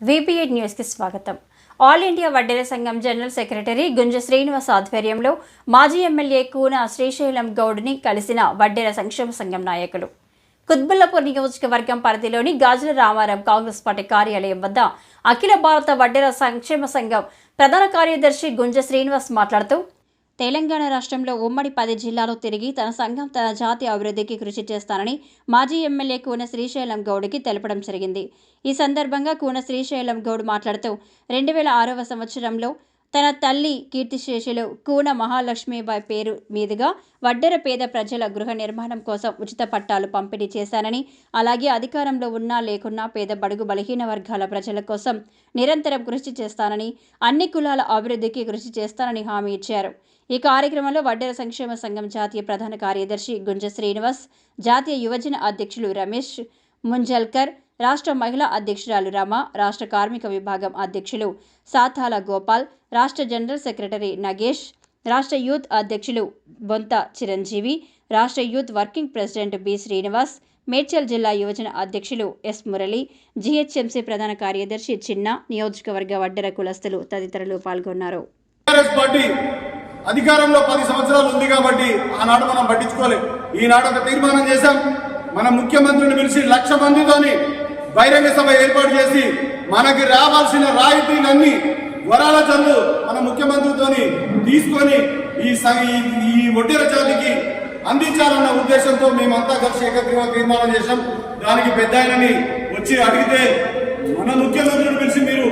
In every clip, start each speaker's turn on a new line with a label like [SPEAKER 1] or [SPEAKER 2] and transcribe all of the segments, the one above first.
[SPEAKER 1] విబిఎడ్ న్యూస్కి స్వాగతం. All India వడ్డెర సంఘం జనరల్ సెక్రటరీ గుంజ శ్రీనివాస్ ఆధ్వర్యంలో మాజీ ఎమ్మెల్యే కూన శ్రీశైలం గౌడ్ని కలిసిన వడ్డెర సంక్షేమ సంఘం నాయకులు. కుత్బుల్లాపూర్ నియోజకవర్గం పరిధిలోని గాజుల రామారాం కాంగ్రెస్ పార్టీ కార్యాలయం వద్ద అఖిల భారత వడ్డెర సంక్షేమ సంఘం ప్రధాన కార్యదర్శి గుంజ శ్రీనివాస్ మాట్లాడుతూ తెలంగాణ రాష్ట్రంలో ఉమ్మడి పది జిల్లాలు తిరిగి తన సంఘం తన జాతి అభివృద్ధికి కృషి చేస్తానని మాజీ ఎమ్మెల్యే కూన శ్రీశైలం గౌడ్కి తెలపడం జరిగింది. ఈ సందర్భంగా కూన శ్రీశైలం గౌడ్ మాట్లాడుతూ రెండు వేల ఆరవ సంవత్సరంలో తన తల్లి కీర్తిశేషులు కూన మహాలక్ష్మీబాయి పేరు మీదుగా వడ్డెర పేద ప్రజల గృహ నిర్మాణం కోసం ఉచిత పట్టాలు పంపిణీ చేశానని అలాగే అధికారంలో ఉన్నా లేకున్నా పేద బడుగు బలహీన వర్గాల ప్రజల కోసం నిరంతరం కృషి చేస్తానని అన్ని కులాల అభివృద్ధికి కృషి చేస్తానని హామీ ఇచ్చారు. ఈ కార్యక్రమంలో వడ్డెర సంక్షేమ సంఘం జాతీయ ప్రధాన కార్యదర్శి గుంజ శ్రీనివాస్ జాతీయ యువజన అధ్యక్షులు రమేష్ ముంజల్కర్ రాష్ట్ర మహిళా అధ్యక్షురాలు రమ రాష్ట్ర కార్మిక విభాగం అధ్యక్షులు సాతాల గోపాల్ రాష్ట్ర జనరల్ సెక్రటరీ నగేష్ రాష్ట్ర యూత్ అధ్యక్షులు బొంత చిరంజీవి రాష్ట్ర youth working president B Srinivas Medchal జిల్లా యువజన అధ్యక్షులు ఎస్ మురళి జీహెచ్ఎంసీ ప్రధాన కార్యదర్శి చిన్న నియోజకవర్గ వడ్డెర కులస్తులు తదితరులు పాల్గొన్నారు.
[SPEAKER 2] అధికారంలో పది సంవత్సరాలు ఉంది కాబట్టి ఆనాడు మనం పట్టించుకోలేదు. ఈనాడు ఒక తీర్మానం చేశాం. మన ముఖ్యమంత్రిని పిలిచి లక్ష మందితోని బహిరంగ సభ ఏర్పాటు చేసి మనకి రావాల్సిన రాయితీలన్నీ వరాల చందు మన ముఖ్యమంత్రితోని తీసుకొని ఈ ఈ- ఈ జాతికి అందించాలన్న ఉద్దేశంతో మేమంతా కలిసి ఏకగ్రీవ తీర్మానం చేశాం. దానికి పెద్ద ఆయనని వచ్చి అడిగితే మన ముఖ్యమంత్రిని పిలిచి మీరు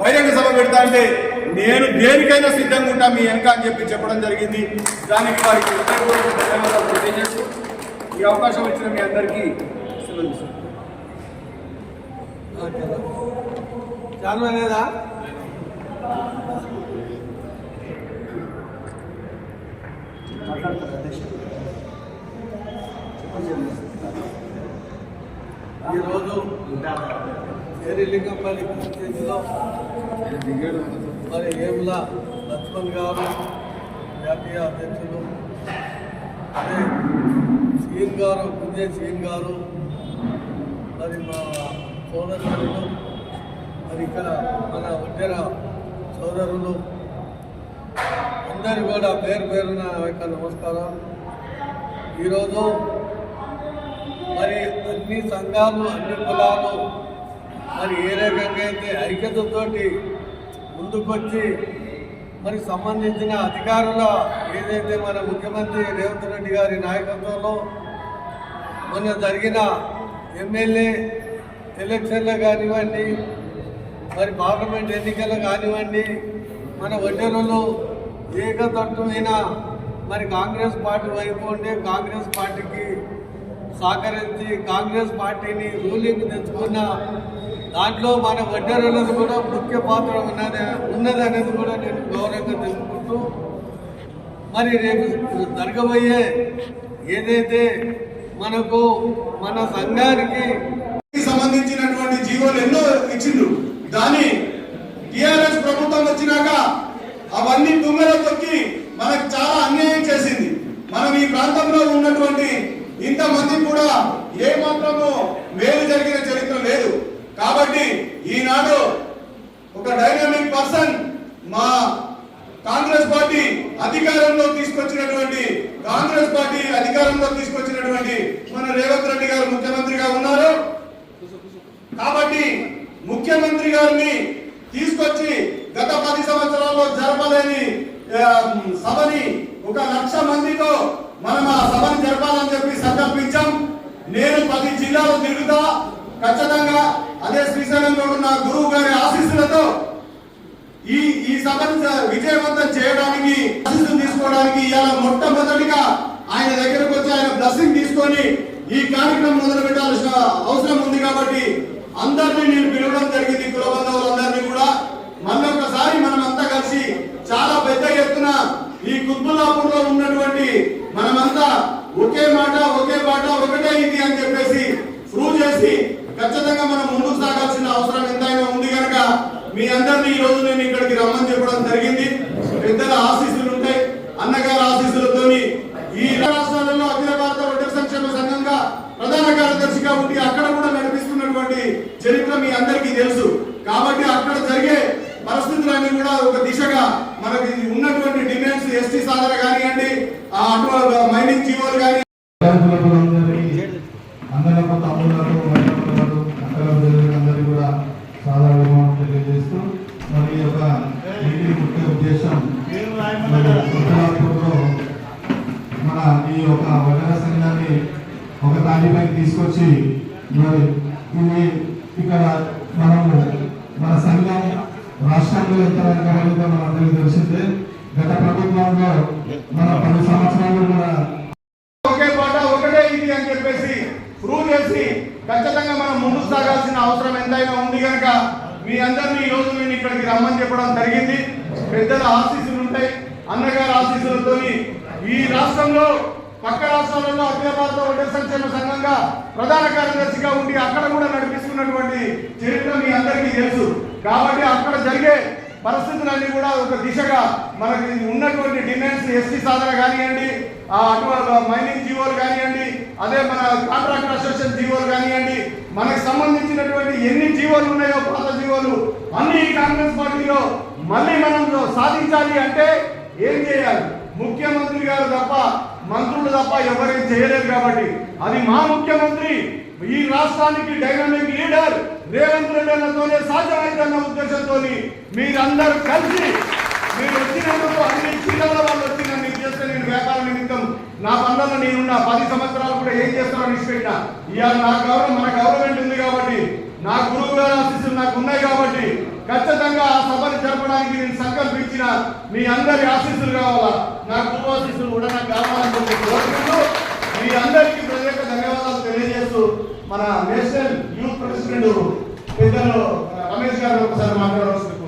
[SPEAKER 2] బహిరంగ సభ పెడతా అంటే నేను దేనికైనా సిద్ధంగా ఉంటా మీ వెనక అని చెప్పి చెప్పడం జరిగింది. దానికి వారికి ఈ అవకాశం ఇచ్చిన మీ అందరికీ సెలవు తీసుకుంటున్నాను.
[SPEAKER 3] లేదా ఈరోజు ఏరిలింగంపల్లి పంచాయతీలో మరి ఏమిలా లక్ష్మణ్ గారు జాతీయ అధ్యక్షులు అదే సీఎం గారు కుంజే సీఎం గారు మరి మా సోదరులు మరి ఇక్కడ మన ఉద్యర సోదరులు అందరి కూడా పేరు పేరున యొక్క నమస్కారం ఈరోజు మరి అన్ని సంఘాలు అన్ని కులాలు మరి ఏ రకంగా అయితే ఐక్యతతోటి ముందుకొచ్చి మరి సంబంధించిన అధికారుల ఏదైతే మన ముఖ్యమంత్రి రేవంత్ రెడ్డి గారి నాయకత్వంలో మొన్న జరిగిన ఎమ్మెల్యే ఎలక్షన్లు కానివ్వండి మరి పార్లమెంట్ ఎన్నికలు కానివ్వండి మన వడ్డెలలో ఏకతత్వమైన మరి కాంగ్రెస్ పార్టీ వైపు ఉండే కాంగ్రెస్ పార్టీకి సహకరించి కాంగ్రెస్ పార్టీని రూలింగ్ తెచ్చుకున్న దాంట్లో మన వడ్డెరలకు కూడా ముఖ్య పాత్ర ఉన్నది ఉన్నదనేది కూడా నేను గౌరవంగా తెలుసుకుంటూ మరి రేపు జరగబోయే ఏదైతే మనకు మన సంఘానికి
[SPEAKER 2] సంబంధించినటువంటి జీవోలు ఎన్నో ఇచ్చిండ్రు. దాని టిఆర్ఎస్ ప్రభుత్వం వచ్చినాక అవన్నీ తుంగలో తొక్కి మనకు చాలా అన్యాయం చేసింది. మనం ఈ ప్రాంతంలో ఉన్నటువంటి ఇంతమంది కూడా ఏ మాత్రము మేలు జరిగిన చరిత్ర లేదు. కాబట్టి ఈనాడు ఒక డైనమిక్ పర్సన్ మా కాంగ్రెస్ పార్టీ అధికారంలో తీసుకొచ్చినటువంటి కాంగ్రెస్ పార్టీ అధికారంలో తీసుకొచ్చినటువంటి మన రేవంత్ రెడ్డి గారు ముఖ్యమంత్రిగా ఉన్నారు కాబట్టి ముఖ్యమంత్రి గారిని తీసుకొచ్చి గత పది సంవత్సరాల్లో లేని సభని ఒక లక్ష మందితో మనం ఆ సభని జరపాలని చెప్పి సంకల్పించాం. నేను పది జిల్లాలు తిరుగుతా. ఖచ్చితంగా అదే శ్రీశైలంలో ఉన్న గురువు గారి ఆశీస్సులతో ఈ ఈ సభను విజయవంతం చేయడానికి ఆశీస్సులు తీసుకోవడానికి ఇవాళ మొట్టమొదటిగా ఆయన దగ్గరకు వచ్చి ఆయన బ్లెస్సింగ్ తీసుకొని ఈ కార్యక్రమం మొదలు పెట్టాల్సిన అవసరం ఉంది కాబట్టి అందరినీ నేను పిలవడం జరిగింది. కుల బంధువులందరినీ కూడా. మళ్ళొకసారి మనం పెద్ద ఈ కుత్బుల్లాపూర్లో ఉన్నటువంటి మనమంతా ఒకే మాట ఒకే బాట ఒకటే ఇది అని చెప్పేసి ప్రూవ్ చేసి ఖచ్చితంగా మనం ముందుకు సాగాల్సిన అవసరం ఎంతైనా ఉంది కనుక మీ అందరినీ ఈ రోజు నేను ఇక్కడికి రమ్మని చెప్పడం జరిగింది. పెద్దల ఆశీస్సులు ఉంటాయి. అన్నగారి ఆశీస్సులతోని ఈ రాష్ట్రాలలో అఖిల భారత ఒడ్డర సంక్షేమ సంఘంగా ప్రధాన కార్యదర్శిగా ఉండి అక్కడ కూడా నడిపిస్తున్నటువంటి చరిత్ర మీ అందరికీ తెలుసు. కాబట్టి అక్కడ జరిగే పరిస్థితులన్నీ కూడా ఒక దిశగా మనకి ఎస్టీ సాధన కానివ్వండి ఆ అటు మైనింగ్ జీవోలు కానీ
[SPEAKER 4] విద్యార్థులందరికీ అందరికీ తమ్ముళ్ళకు మైనకులకు కూడా సాధారణ తెలియజేస్తూ మరి ఈ యొక్క ముఖ్య ఉద్దేశం మన ఈ యొక్క వనర సంఘాన్ని ఒక తాటిపైకి తీసుకొచ్చి మరి ఇది ఇక్కడ మనము మన సంఘం రాష్ట్రంలో ఎంత వెనకబడిందో మనందరికీ తెలిసిందే. గత ప్రభుత్వంలో మన పది సంవత్సరాలు కూడా
[SPEAKER 2] ఒకే పాట ఒకటే ఇది అని చెప్పేసి ప్రూవ్ చేసి ఖచ్చితంగా మనం ముందుకు సాగాల్సిన అవసరం ఎంతైనా ఉంది కనుక మీ అందరినీ ఈ రోజు నేను ఇక్కడికి రమ్మని చెప్పడం జరిగింది. పెద్దల ఆశీస్సులు ఉంటాయి. అన్నగారి ఆశీస్సులతో ఈ రాష్ట్రంలో పక్క రాష్ట్రాలలో అఖిల భారత సంక్షేమ సంఘంగా ప్రధాన కార్యదర్శిగా ఉండి అక్కడ కూడా నడిపిస్తున్నటువంటి చరిత్ర మీ అందరికీ తెలుసు. కాబట్టి అక్కడ జరిగే పరిస్థితులన్నీ కూడా ఒక దిశగా మనకి ఉన్నటువంటి డిమాండ్స్ ఎస్టీ సాధన కానివ్వండి ఆ మైనింగ్ జీవోలు కానివ్వండి అదే మన కాంట్రాక్టర్ అసోసియేషన్ జీవోలు కానివ్వండి మనకి సంబంధించినటువంటి ఎన్ని జీవోలు ఉన్నాయో పాత జీవోలు అన్ని ఈ కాంగ్రెస్ పార్టీలో మళ్ళీ మనం సాధించాలి అంటే ఏం చేయాలి? ముఖ్యమంత్రి గారు తప్ప మంత్రులు తప్ప ఎవరేం చేయలేరు కాబట్టి అది మా ముఖ్యమంత్రి ఈ రాష్ట్రానికి డైనమిక్ లీడర్ రేవంత్ రెడ్డి అన్నతోనే సాధ్యమైందన్న ఉద్దేశంతో మీరందరూ కలిసి మీరు వచ్చినందుకు అన్ని జిల్లాల వాళ్ళు వచ్చి నన్ను చేస్తే నేను వ్యాపార నిమిత్తం. నా పనులలో నేనున్న పది సంవత్సరాలు కూడా ఏం చేస్తానో నిష్పెట్టిన ఇవాళ నా గౌరవం మన గవర్నమెంట్ ఉంది కాబట్టి నా గురువు గారు ఆశీస్సులు నాకు ఉన్నాయి కాబట్టి ఖచ్చితంగా ఆ సభను జరపడానికి నేను సంకల్పించిన మీ అందరి ఆశీస్సులు కావాలా? నా కుటుంబాశీస్సులు కూడా నాకు కావాలని చెప్పి కోరుకుంటూ మీ అందరికీ ప్రత్యేక ధన్యవాదాలు తెలియజేస్తూ మన నేషనల్ యూత్ ప్రెసిడెంట్ పెద్దలు రమేష్ గారు ఒకసారి మాట్లాడవలసింది.